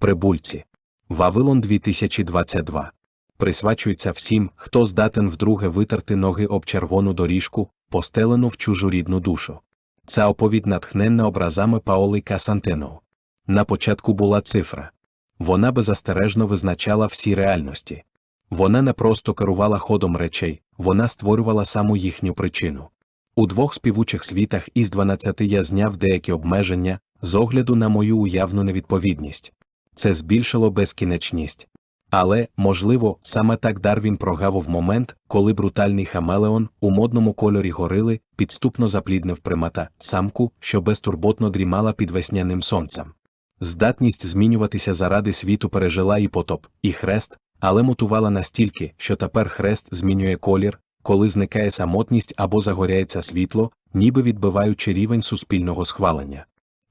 Прибульці. Вавилон 2022. Присвячується всім, хто здатен вдруге витерти ноги об червону доріжку, постелену в чужу рідну душу. Ця оповідь натхненна образами Паоли Касантену. На початку була цифра. Вона беззастережно визначала всі реальності. Вона не просто керувала ходом речей, вона створювала саму їхню причину. У двох співучих світах із 12 я зняв деякі обмеження з огляду на мою уявну невідповідність. Це збільшило безкінечність. Але, можливо, саме так Дарвін прогавив момент, коли брутальний хамелеон у модному кольорі горили підступно запліднив примата самку, що безтурботно дрімала під весняним сонцем. Здатність змінюватися заради світу пережила і потоп, і хрест, але мутувала настільки, що тепер хрест змінює колір, коли зникає самотність або загоряється світло, ніби відбиваючи рівень суспільного схвалення.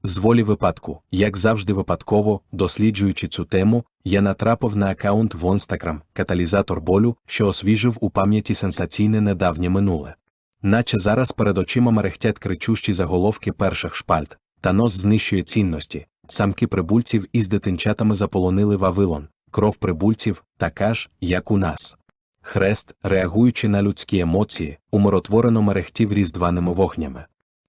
З волі випадку, як завжди випадково, досліджуючи цю тему, я натрапив на аккаунт в Instagram каталізатор болю, що освіжив у пам'яті сенсаційне недавнє минуле. Наче зараз перед очима мерехтять кричущі заголовки перших шпальт, та нос знищує цінності. Самки прибульців із дитинчатами заполонили Вавилон, кров прибульців, така ж, як у нас. Хрест, реагуючи на людські емоції, умиротворено мерехтів різдваними вогнями.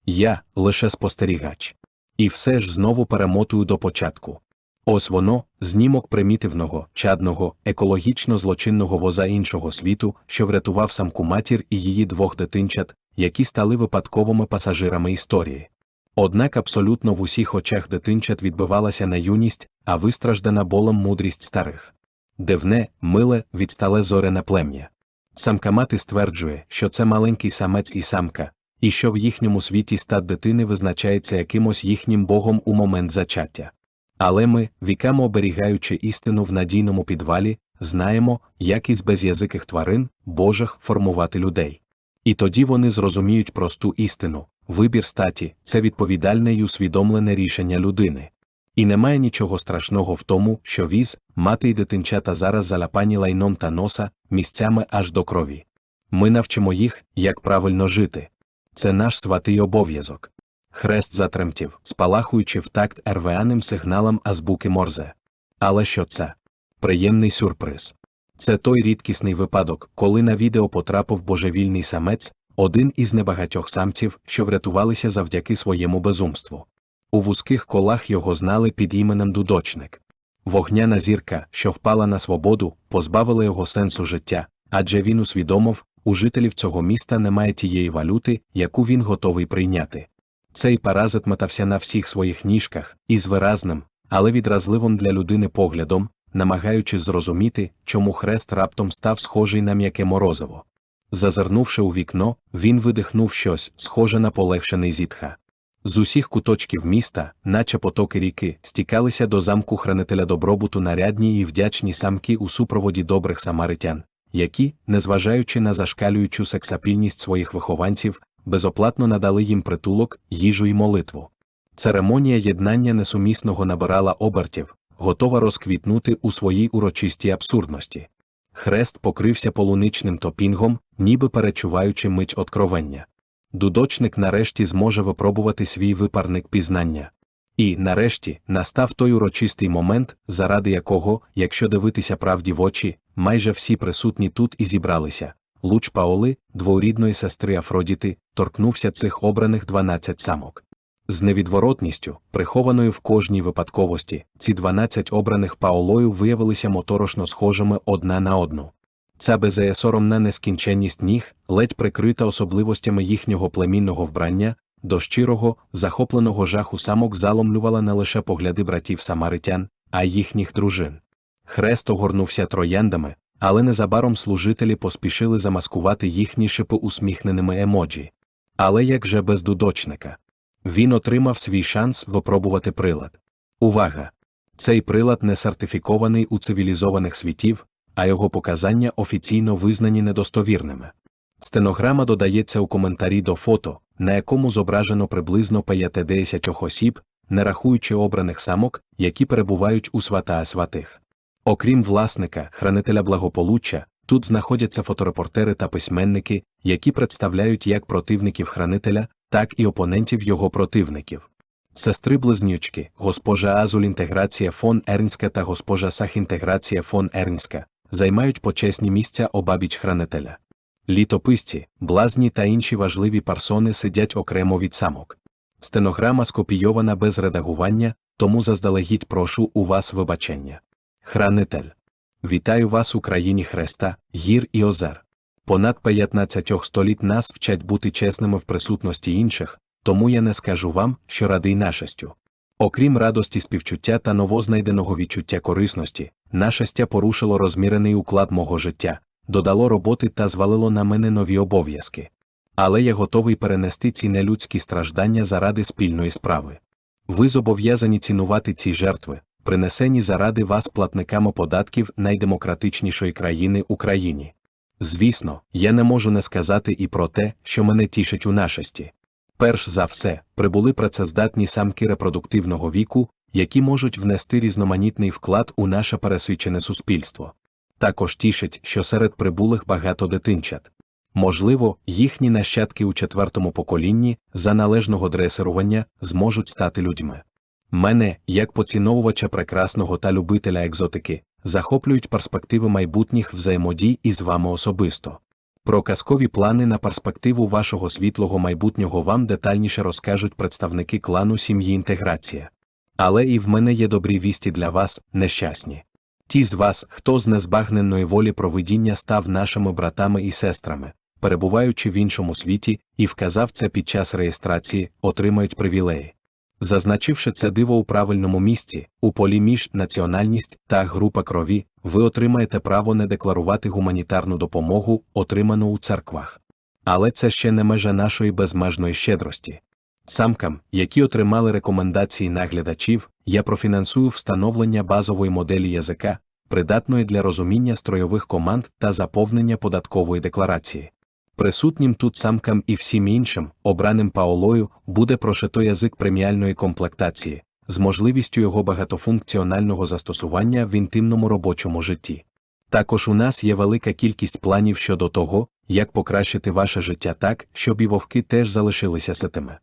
Я лише спостерігач. І все ж знову перемотую до початку. Ось воно, знімок примітивного, чадного, екологічно злочинного воза іншого світу, що врятував самку матір і її двох дитинчат, які стали випадковими пасажирами історії. Однак абсолютно в усіх очах дитинчат відбивалася не юність, а вистраждана болем мудрість старих. Дивне, миле, відстале зорене плем'я. Самка мати стверджує, що це маленький самець і самка, і що в їхньому світі стат дитини визначається якимось їхнім богом у момент зачаття. Але ми, віками оберігаючи істину в надійному підвалі, знаємо, як із безязиких тварин, божих, формувати людей. І тоді вони зрозуміють просту істину вибір статі це відповідальне й усвідомлене рішення людини. І немає нічого страшного в тому, що віз, мати й дитинчата зараз заляпані лайном та носа, місцями аж до крові. Ми навчимо їх, як правильно жити. Це наш святий обов'язок. Хрест затремтів, спалахуючи в такт рваним сигналам азбуки Морзе. Але що це? Приємний сюрприз. Це той рідкісний випадок, коли на відео потрапив божевільний самець, один із небагатьох самців, що врятувалися завдяки своєму безумству. У вузьких колах його знали під іменем Дудочник. Вогняна зірка, що впала на свободу, позбавила його сенсу життя, адже він усвідомив, у жителів цього міста немає тієї валюти, яку він готовий прийняти. Цей паразит метався на всіх своїх ніжках із виразним, але відразливим для людини поглядом, намагаючись зрозуміти, чому хрест раптом став схожий на м'яке морозиво. Зазирнувши у вікно, він видихнув щось, схоже на полегшений зітха. З усіх куточків міста, наче потоки ріки, стікалися до замку хранителя добробуту нарядні і вдячні самки у супроводі добрих самаритян, які, незважаючи на зашкалюючу сексапільність своїх вихованців, безоплатно надали їм притулок, їжу і молитву. Церемонія єднання несумісного набирала обертів, готова розквітнути у своїй урочистій абсурдності. Хрест покрився полуничним топінгом, ніби перечуваючи мить откровення. Дудочник нарешті зможе випробувати свій випарник пізнання. І, нарешті, настав той урочистий момент, заради якого, якщо дивитися правді в очі, майже всі присутні тут і зібралися. Луч Паоли, дворідної сестри Афродіти, торкнувся цих обраних 12 самок. З невідворотністю, прихованою в кожній випадковості, ці 12 обраних Паолою виявилися моторошно схожими одна на одну. Ця безеєсоромна нескінченність ніг, ледь прикрита особливостями їхнього племінного вбрання, до щирого, захопленого жаху самок заломлювала не лише погляди братів самаритян, а й їхніх дружин. Хрест огорнувся трояндами, але незабаром служителі поспішили замаскувати їхні шипи усміхненими емоджі. Але як же без дудочника? Він отримав свій шанс випробувати прилад. Увага! Цей прилад не сертифікований у цивілізованих світів, а його показання офіційно визнані недостовірними. Стенограма додається у коментарі до фото, на якому зображено приблизно 50 осіб, не рахуючи обраних самок, які перебувають у свата сватих. Окрім власника, хранителя благополуччя, тут знаходяться фоторепортери та письменники, які представляють як противників хранителя, так і опонентів його противників. Сестри близнючки, госпожа Азуль інтеграція фон Ернська та госпожа Сах інтеграція фон Ернська, займають почесні місця обабіч хранителя. Літописці, блазні та інші важливі персони сидять окремо від самок. Стенограма скопійована без редагування, тому заздалегідь прошу у вас вибачення. Хранитель. Вітаю вас у країні Хреста, гір і озер. Понад 15 століть нас вчать бути чесними в присутності інших, тому я не скажу вам, що радий нашестю. Окрім радості співчуття та новознайденого відчуття корисності, нашестя порушило розмірений уклад мого життя, додало роботи та звалило на мене нові обов'язки. Але я готовий перенести ці нелюдські страждання заради спільної справи. Ви зобов'язані цінувати ці жертви, принесені заради вас платниками податків найдемократичнішої країни Україні. Звісно, я не можу не сказати і про те, що мене тішить у нашості. Перш за все, прибули працездатні самки репродуктивного віку, які можуть внести різноманітний вклад у наше пересвідчене суспільство. Також тішить, що серед прибулих багато дитинчат. Можливо, їхні нащадки у четвертому поколінні за належного дресирування зможуть стати людьми. Мене, як поціновувача прекрасного та любителя екзотики, захоплюють перспективи майбутніх взаємодій із вами особисто. Про казкові плани на перспективу вашого світлого майбутнього вам детальніше розкажуть представники клану сім'ї інтеграція. Але і в мене є добрі вісті для вас, нещасні. Ті з вас, хто з незбагненної волі провидіння став нашими братами і сестрами, перебуваючи в іншому світі, і вказав це під час реєстрації, отримають привілеї. Зазначивши це диво у правильному місці, у полі між національність та група крові, ви отримаєте право не декларувати гуманітарну допомогу, отриману у церквах. Але це ще не межа нашої безмежної щедрості. Самкам, які отримали рекомендації наглядачів, я профінансую встановлення базової моделі язика, придатної для розуміння стройових команд та заповнення податкової декларації. Присутнім тут самкам і всім іншим, обраним Паолою, буде прошито язик преміальної комплектації, з можливістю його багатофункціонального застосування в інтимному робочому житті. Також у нас є велика кількість планів щодо того, як покращити ваше життя так, щоб і вовки теж залишилися ситими.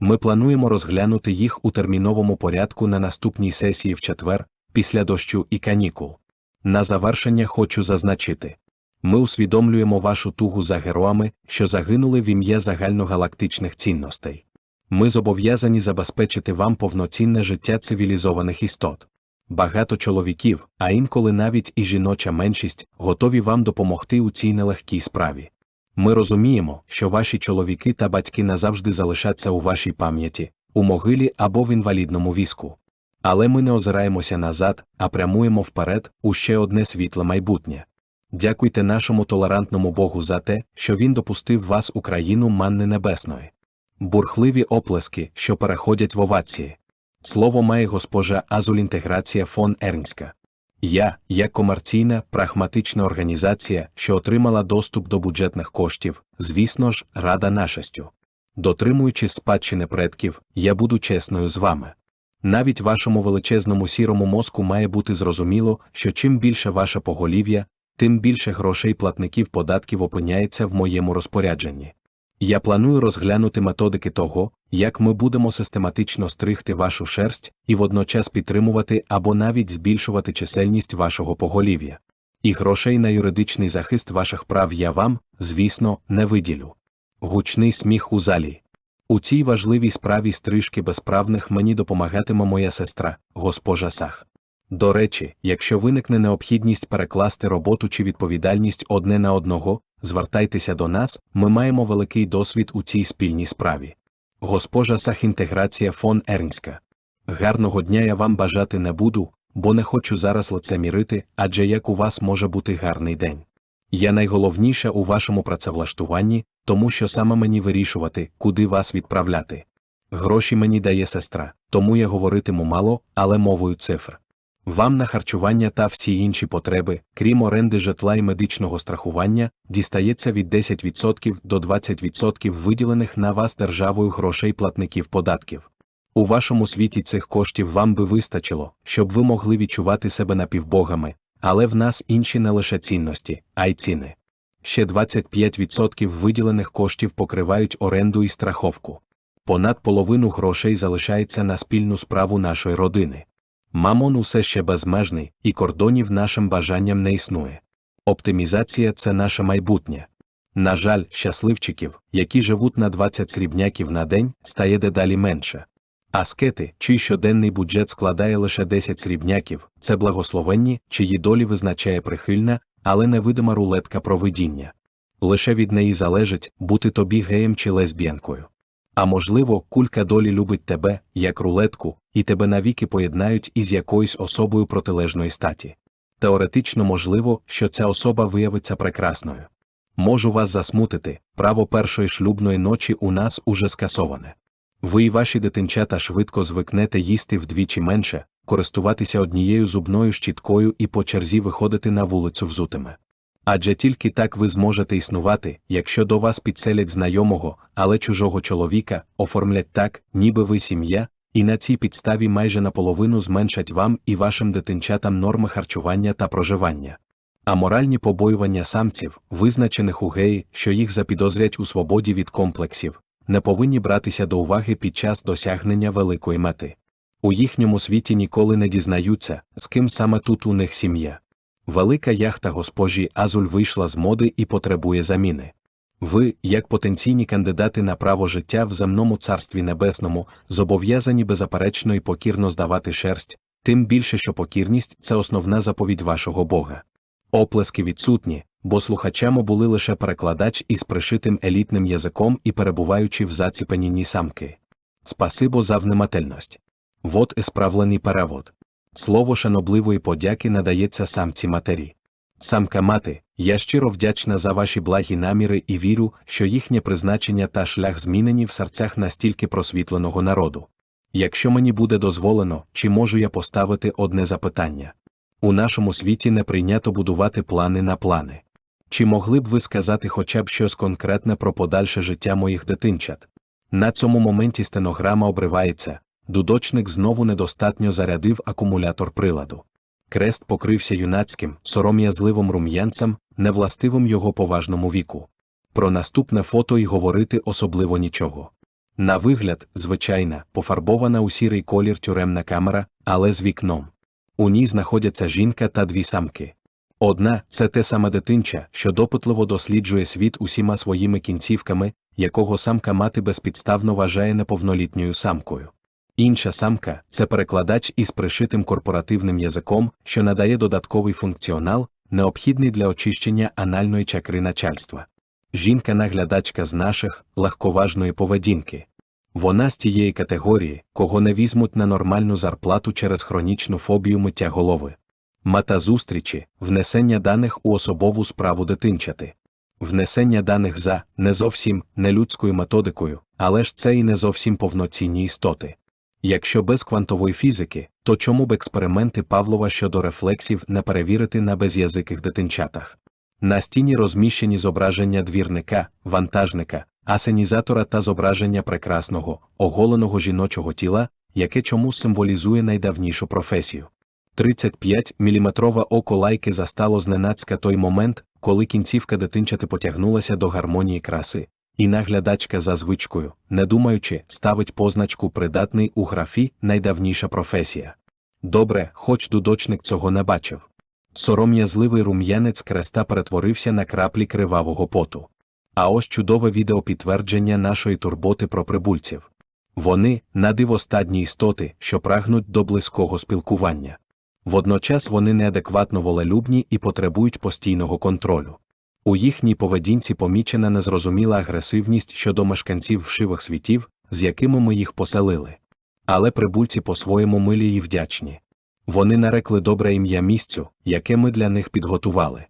Ми плануємо розглянути їх у терміновому порядку на наступній сесії в четвер, після дощу і канікул. На завершення хочу зазначити. Ми усвідомлюємо вашу тугу за героями, що загинули в ім'я загальногалактичних цінностей. Ми зобов'язані забезпечити вам повноцінне життя цивілізованих істот. Багато чоловіків, а інколи навіть і жіноча меншість, готові вам допомогти у цій нелегкій справі. Ми розуміємо, що ваші чоловіки та батьки назавжди залишаться у вашій пам'яті, у могилі або в інвалідному візку. Але ми не озираємося назад, а прямуємо вперед у ще одне світле майбутнє. Дякуйте нашому толерантному Богу за те, що Він допустив вас у країну манни небесної. Бурхливі оплески, що переходять в овації. Слово має госпожа Азулінтеграція фон Ернська. Я, як комерційна, прагматична організація, що отримала доступ до бюджетних коштів, звісно ж, рада нашестю. Дотримуючи спадщини предків, я буду чесною з вами. Навіть вашому величезному сірому мозку має бути зрозуміло, що чим більше ваше поголів'я, тим більше грошей платників податків опиняється в моєму розпорядженні. Я планую розглянути методики того, як ми будемо систематично стригти вашу шерсть і водночас підтримувати або навіть збільшувати чисельність вашого поголів'я. І грошей на юридичний захист ваших прав я вам, звісно, не виділю. Гучний сміх у залі. У цій важливій справі стрижки безправних мені допомагатиме моя сестра, госпожа Сах. До речі, якщо виникне необхідність перекласти роботу чи відповідальність одне на одного, звертайтеся до нас, ми маємо великий досвід у цій спільній справі. Госпожа Сахінтеграція фон Ернська. Гарного дня я вам бажати не буду, бо не хочу зараз лицемірити, адже як у вас може бути гарний день. Я найголовніша у вашому працевлаштуванні, тому що саме мені вирішувати, куди вас відправляти. Гроші мені дає сестра, тому я говоритиму мало, але мовою цифр. Вам на харчування та всі інші потреби, крім оренди житла і медичного страхування, дістається від 10% до 20% виділених на вас державою грошей платників податків. У вашому світі цих коштів вам би вистачило, щоб ви могли відчувати себе напівбогами, але в нас інші не лише цінності, а й ціни. Ще 25% виділених коштів покривають оренду і страховку. Понад половину грошей залишається на спільну справу нашої родини. Мамон усе ще безмежний, і кордонів нашим бажанням не існує. Оптимізація це наше майбутнє. На жаль, щасливчиків, які живуть на 20 срібняків на день, стає дедалі менше. Аскети, чий щоденний бюджет складає лише 10 срібняків, це благословенні, чиї долі визначає прихильна, але невидима рулетка провидіння. Лише від неї залежить, бути тобі геєм чи лесбіянкою. А можливо, кулька долі любить тебе, як рулетку, і тебе навіки поєднають із якоюсь особою протилежної статі. Теоретично можливо, що ця особа виявиться прекрасною. Можу вас засмутити, право першої шлюбної ночі у нас уже скасоване. Ви і ваші дитинчата швидко звикнете їсти вдвічі менше, користуватися однією зубною щіткою і по черзі виходити на вулицю взутими. Адже тільки так ви зможете існувати, якщо до вас підселять знайомого, але чужого чоловіка, оформлять так, ніби ви сім'я, і на цій підставі майже наполовину зменшать вам і вашим дитинчатам норми харчування та проживання. А моральні побоювання самців, визначених у геї, що їх запідозрять у свободі від комплексів, не повинні братися до уваги під час досягнення великої мети. У їхньому світі ніколи не дізнаються, з ким саме тут у них сім'я. Велика яхта госпожі Азуль вийшла з моди і потребує заміни. Ви, як потенційні кандидати на право життя в земному царстві небесному, зобов'язані беззаперечно і покірно здавати шерсть, тим більше, що покірність це основна заповідь вашого Бога. Оплески відсутні, бо слухачами були лише перекладач із пришитим елітним язиком і перебуваючи в заціпанінні самки. Спасибо за внемательність. Вот і справлений перевод. Слово шанобливої подяки надається самці матері. Самка мати, я щиро вдячна за ваші благі наміри і вірю, що їхнє призначення та шлях змінені в серцях настільки просвітленого народу. Якщо мені буде дозволено, чи можу я поставити одне запитання? У нашому світі не прийнято будувати плани на плани. Чи могли б ви сказати хоча б щось конкретне про подальше життя моїх дитинчат? На цьому моменті стенограма обривається, дудочник знову недостатньо зарядив акумулятор приладу. Крест покрився юнацьким, сором'язливим рум'янцем, невластивим його поважному віку. Про наступне фото й говорити особливо нічого. На вигляд, звичайна, пофарбована у сірий колір тюремна камера, але з вікном. У ній знаходяться жінка та дві самки. Одна це те саме дитинча, що допитливо досліджує світ усіма своїми кінцівками, якого самка мати безпідставно вважає неповнолітньою самкою. Інша самка це перекладач із пришитим корпоративним язиком, що надає додатковий функціонал, необхідний для очищення анальної чакри начальства. Жінка-наглядачка з наших легковажної поведінки. Вона з тієї категорії, кого не візьмуть на нормальну зарплату через хронічну фобію миття голови. Мета зустрічі внесення даних у особову справу дитинчати. Внесення даних за не зовсім нелюдською методикою, але ж це і не зовсім повноцінні істоти. Якщо без квантової фізики, то чому б експерименти Павлова щодо рефлексів не перевірити на без'язиких дитинчатах? На стіні розміщені зображення двірника, вантажника, асенізатора та зображення прекрасного, оголеного жіночого тіла, яке чомусь символізує найдавнішу професію. 35 міліметрове око лайки застало зненацька той момент, коли кінцівка дитинчати потягнулася до гармонії краси, і наглядачка за звичкою, не думаючи, ставить позначку придатний у графі найдавніша професія. Добре, хоч дудочник цього не бачив. Сором'язливий рум'янець креста перетворився на краплі кривавого поту. А ось чудове відеопідтвердження нашої турботи про прибульців. Вони надивостатні істоти, що прагнуть до близького спілкування. Водночас вони неадекватно волелюбні і потребують постійного контролю. У їхній поведінці помічена незрозуміла агресивність щодо мешканців вшивих світів, з якими ми їх поселили. Але прибульці по-своєму милі і вдячні. Вони нарекли добре ім'я місцю, яке ми для них підготували.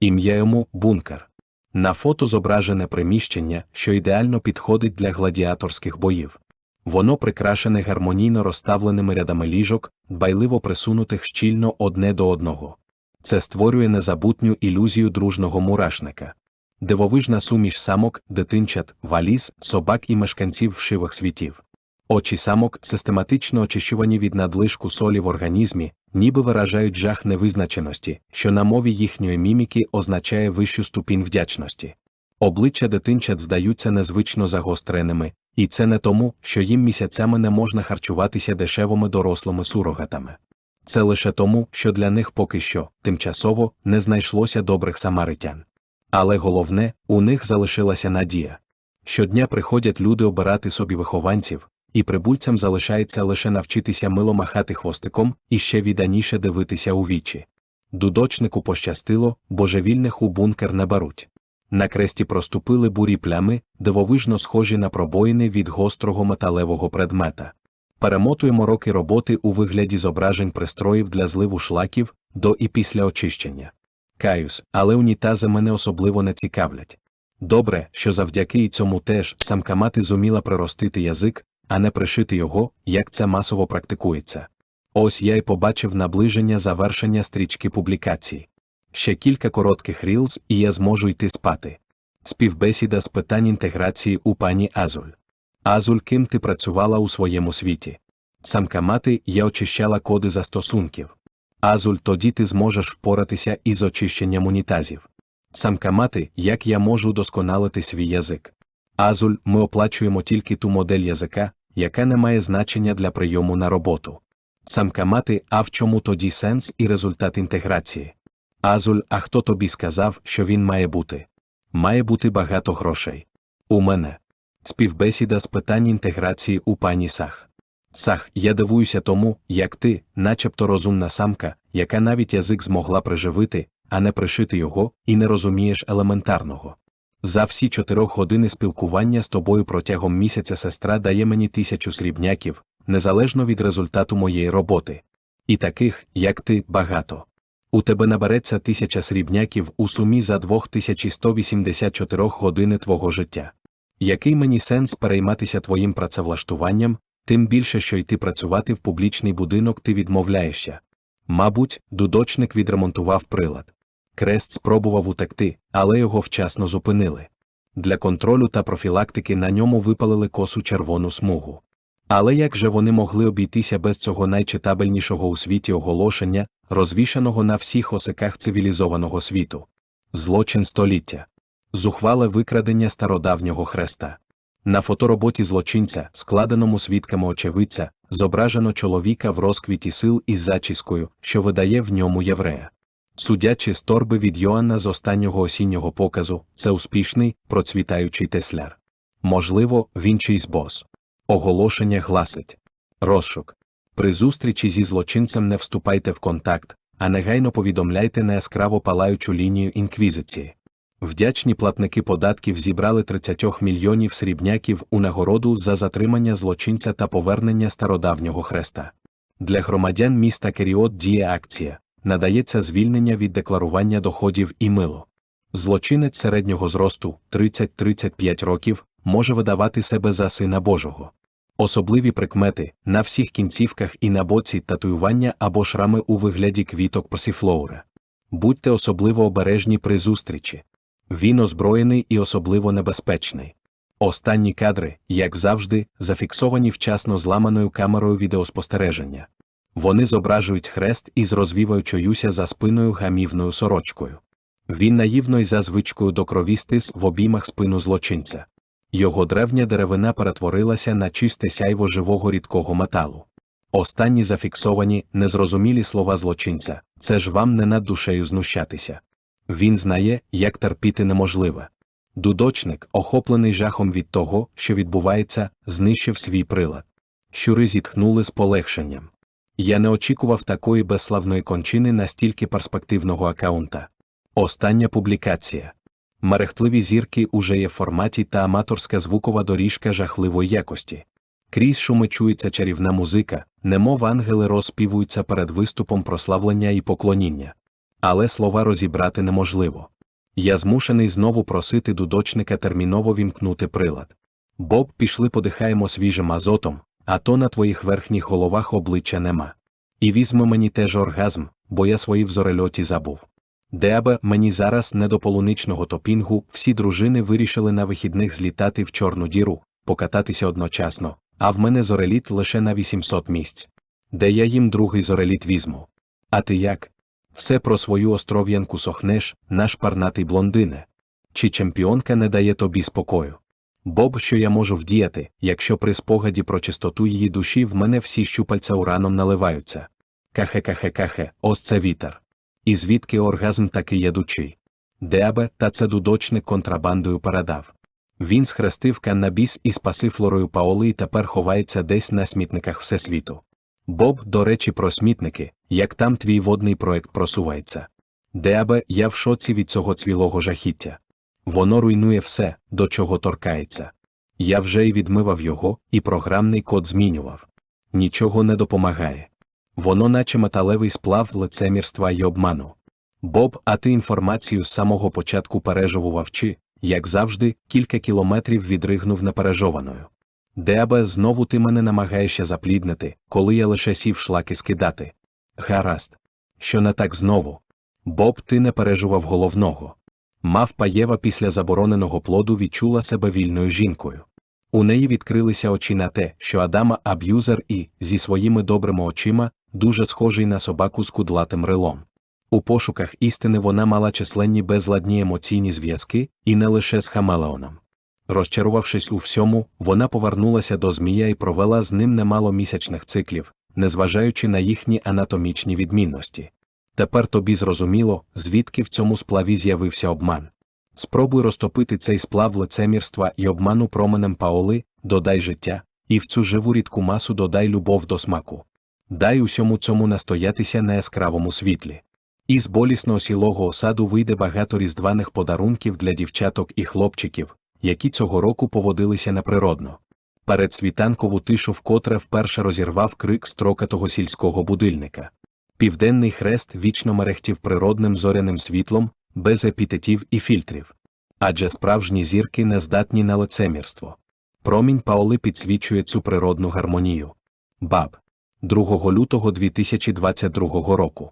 Ім'я йому бункер. На фото зображене приміщення, що ідеально підходить для гладіаторських боїв. Воно прикрашене гармонійно розставленими рядами ліжок, дбайливо присунутих щільно одне до одного. Це створює незабутню ілюзію дружного мурашника. Дивовижна суміш самок, дитинчат, валіз, собак і мешканців вшивих світів. Очі самок систематично очищувані від надлишку солі в організмі, ніби виражають жах невизначеності, що на мові їхньої міміки означає вищу ступінь вдячності. Обличчя дитинчат здаються незвично загостреними, і це не тому, що їм місяцями не можна харчуватися дешевими дорослими сурогатами. Це лише тому, що для них поки що, тимчасово, не знайшлося добрих самаритян. Але головне, у них залишилася надія. Щодня приходять люди обирати собі вихованців, і прибульцям залишається лише навчитися мило махати хвостиком і ще відданіше дивитися у вічі. Дудочнику пощастило, божевільних у бункер не беруть. На кресті проступили бурі плями, дивовижно схожі на пробоїни від гострого металевого предмета. Перемотуємо роки роботи у вигляді зображень пристроїв для зливу шлаків до і після очищення. Каюсь, але унітази мене особливо не цікавлять. Добре, що завдяки і цьому теж самка мати зуміла приростити язик, а не пришити його, як це масово практикується. Ось я й побачив наближення завершення стрічки публікацій. Ще кілька коротких рілз, і я зможу йти спати. Співбесіда з питань інтеграції у пані Азуль. Азуль, ким ти працювала у своєму світі? Самка мати, я очищала коди застосунків. Азуль, тоді ти зможеш впоратися із очищенням унітазів. Самка мати, як я можу досконалити свій язик. Азуль, ми оплачуємо тільки ту модель язика, яка не має значення для прийому на роботу. Самка мати, а в чому тоді сенс і результат інтеграції? Азуль, а хто тобі сказав, що він має бути? Має бути багато грошей. У мене. Співбесіда з питань інтеграції у пані Сах. Сах, я дивуюся тому, як ти, начебто розумна самка, яка навіть язик змогла приживити, а не пришити його, і не розумієш елементарного. За всі чотирьох години спілкування з тобою протягом місяця сестра дає мені тисячу срібняків, незалежно від результату моєї роботи. І таких, як ти, багато. У тебе набереться тисяча срібняків у сумі за 2184 години твого життя. Який мені сенс перейматися твоїм працевлаштуванням, тим більше, що йти працювати в публічний будинок ти відмовляєшся. Мабуть, дудочник відремонтував прилад. Крест спробував утекти, але його вчасно зупинили. Для контролю та профілактики на ньому випалили косу червону смугу. Але як же вони могли обійтися без цього найчитабельнішого у світі оголошення, розвішаного на всіх осиках цивілізованого світу? Злочин століття. Зухвале викрадення стародавнього хреста. На фотороботі злочинця, складеному свідками очевидця, зображено чоловіка в розквіті сил із зачіскою, що видає в ньому єврея. Судячи з торби від Йоанна з останнього осіннього показу, це успішний, процвітаючий тесляр. Можливо, він чийсь бос. Оголошення гласить розшук. При зустрічі зі злочинцем не вступайте в контакт, а негайно повідомляйте на яскраво палаючу лінію інквізиції. Вдячні платники податків зібрали 30 мільйонів срібняків у нагороду за затримання злочинця та повернення стародавнього хреста. Для громадян міста Керіот діє акція, надається звільнення від декларування доходів і мило. Злочинець середнього зросту 30-35 років може видавати себе за сина Божого. Особливі прикмети на всіх кінцівках і на боці татуювання або шрами у вигляді квіток пасіфлоура. Будьте особливо обережні при зустрічі. Він озброєний і особливо небезпечний. Останні кадри, як завжди, зафіксовані вчасно зламаною камерою відеоспостереження. Вони зображують хрест із розвіваючоюся за спиною гамівною сорочкою. Він наївно й за звичкою до крові стис в обіймах спину злочинця. Його древня деревина перетворилася на чисте сяйво живого рідкого металу. Останні зафіксовані, незрозумілі слова злочинця це ж вам не над душею знущатися. Він знає, як терпіти неможливе. Дудочник, охоплений жахом від того, що відбувається, знищив свій прилад. Щури зітхнули з полегшенням. Я не очікував такої безславної кончини настільки перспективного акаунта. Остання публікація. Мерехтливі зірки уже є в форматі та аматорська звукова доріжка жахливої якості. Крізь шуми чується чарівна музика, немов ангели розспівуються перед виступом прославлення і поклоніння. Але слова розібрати неможливо. Я змушений знову просити дудочника терміново вімкнути прилад. Боб, пішли подихаємо свіжим азотом, а то на твоїх верхніх головах обличчя нема. І візьми мені теж оргазм, бо я свої в зорельоті забув. Деабе мені зараз не до полуничного топінгу, всі дружини вирішили на вихідних злітати в Чорну діру, покататися одночасно, а в мене зореліт лише на 800 місць. Де я їм другий зореліт візьму. А ти як? Все про свою остров'янку сохнеш, наш парнатий блондине. чи чемпіонка не дає тобі спокою. Боб, що я можу вдіяти, якщо при спогаді про чистоту її душі в мене всі щупальця ураном наливаються. Кахе-кахе-кахе, ось це вітер. І звідки оргазм такий ядучий? Деабе, та це дудочник контрабандою передав. Він схрестив каннабіс із пасифлорою Паоли і тепер ховається десь на смітниках Всесвіту. Боб, до речі, про смітники, як там твій водний проект просувається. Деабе, я в шоці від цього цвілого жахіття. Воно руйнує все, до чого торкається. Я вже й відмивав його, і програмний код змінював. Нічого не допомагає. Воно наче металевий сплав лицемірства й обману. Боб, а ти інформацію з самого початку пережовував чи, як завжди, кілька кілометрів відригнув непережованою. Деабе, знову ти мене намагаєшся запліднити, коли я лише сів шлаки скидати. Гаразд. Що не так знову? Боб, ти не пережував головного. Мавпа Єва після забороненого плоду відчула себе вільною жінкою. У неї відкрилися очі на те, що Адама аб'юзер і, зі своїми добрими очима, дуже схожий на собаку з кудлатим рилом. У пошуках істини вона мала численні безладні емоційні зв'язки, і не лише з Хамелеоном. Розчарувавшись у всьому, вона повернулася до Змія і провела з ним немало місячних циклів, незважаючи на їхні анатомічні відмінності. Тепер тобі зрозуміло, звідки в цьому сплаві з'явився обман. Спробуй розтопити цей сплав лицемірства і обману променем Паоли, додай життя, і в цю живу рідку масу додай любов до смаку. Дай усьому цьому настоятися на яскравому світлі. Із болісно осілого осаду вийде багато різдваних подарунків для дівчаток і хлопчиків, які цього року поводилися неприродно. Перед світанкову тишу вкотре вперше розірвав крик строкатого сільського будильника. Південний хрест вічно мерехтів природним зоряним світлом, без епітетів і фільтрів. Адже справжні зірки не здатні на лицемірство. Промінь Паоли підсвічує цю природну гармонію. Баб. 2 лютого 2022 року.